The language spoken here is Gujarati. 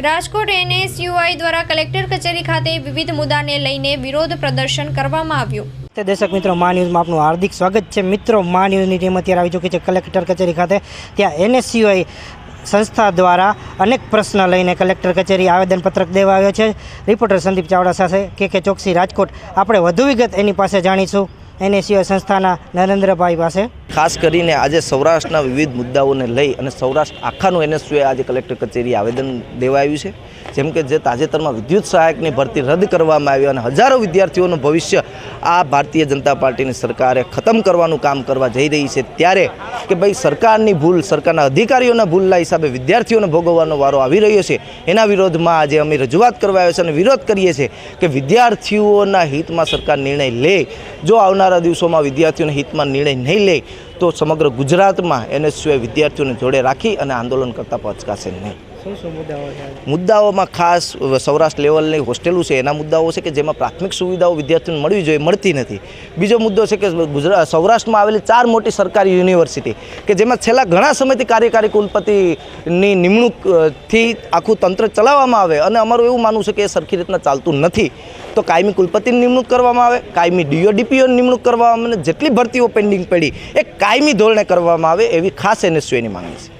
રાજકોટ એનએસયુઆઈ દ્વારા કલેક્ટર કચેરી ખાતે વિવિધ મુદ્દાને લઈને વિરોધ પ્રદર્શન કરવામાં આવ્યું. તે દર્શક મિત્રો, મા ન્યૂઝમાં આપનું હાર્દિક સ્વાગત છે. મિત્રો, મા ન્યૂઝની ટીમ અત્યારે આવી ચૂકી છે કલેક્ટર કચેરી ખાતે. ત્યાં એનએસયુઆઈ સંસ્થા દ્વારા અનેક પ્રશ્ન લઈને કલેક્ટર કચેરી આવેદનપત્રક દેવા આવ્યો છે. રિપોર્ટર સંદીપ ચાવડા સાથે કે કે ચોકસી રાજકોટ. આપણે વધુ વિગત એની પાસે જાણીશું. એનએસયુઆઈ સંસ્થાના નરેન્દ્રભાઈ પાસે. ખાસ કરીને આજે સૌરાષ્ટ્રના વિવિધ મુદ્દાઓને લઈ અને સૌરાષ્ટ્ર આખાનું એનએસયુએ આજે કલેક્ટર કચેરી આવેદન દેવાયું છે. જેમ કે જે તાજેતરમાં વિદ્યુત સહાયકની ભરતી રદ કરવામાં આવી અને હજારો વિદ્યાર્થીઓનું ભવિષ્ય આ ભારતીય જનતા પાર્ટીની સરકારે ખતમ કરવાનું કામ કરવા જઈ રહી છે ત્યારે કે ભાઈ સરકારની ભૂલ, સરકારના અધિકારીઓના ભૂલના હિસાબે વિદ્યાર્થીઓને ભોગવવાનો વારો આવી રહ્યો છે. એના વિરોધમાં આજે અમે રજૂઆત કરવા આવ્યા છે અને વિરોધ કરીએ છીએ કે વિદ્યાર્થીઓના હિતમાં સરકાર નિર્ણય લે. જો આવનારા દિવસોમાં વિદ્યાર્થીઓના હિતમાં નિર્ણય નહીં લે તો સમગ્ર ગુજરાતમાં એનએસયુએ વિદ્યાર્થીઓને જોડે રાખી અને આંદોલન કરતાં પચકાશે નહીં. મુદ્દાઓમાં ખાસ સૌરાષ્ટ્ર લેવલની હોસ્ટેલો છે, એના મુદ્દાઓ છે કે જેમાં પ્રાથમિક સુવિધાઓ વિદ્યાર્થીઓને મળવી જોઈએ, મળતી નથી. બીજો મુદ્દો છે કે ગુજરાત સૌરાષ્ટ્રમાં આવેલી ચાર મોટી સરકારી યુનિવર્સિટી કે જેમાં છેલ્લા ઘણા સમયથી કાર્યકારી કુલપતિની નિમણૂકથી આખું તંત્ર ચલાવવામાં આવે અને અમારું એવું માનવું છે કે એ સરખી રીતના ચાલતું નથી. તો કાયમી કુલપતિની નિમણૂક કરવામાં આવે, કાયમી ડીઓડીપીઓની નિમણૂક કરવામાં આવે જેટલી ભરતીઓ પેન્ડિંગ પડી, એ કાયમી ધોરણે કરવામાં આવે એવી ખાસ એનએસયુની માંગણી છે.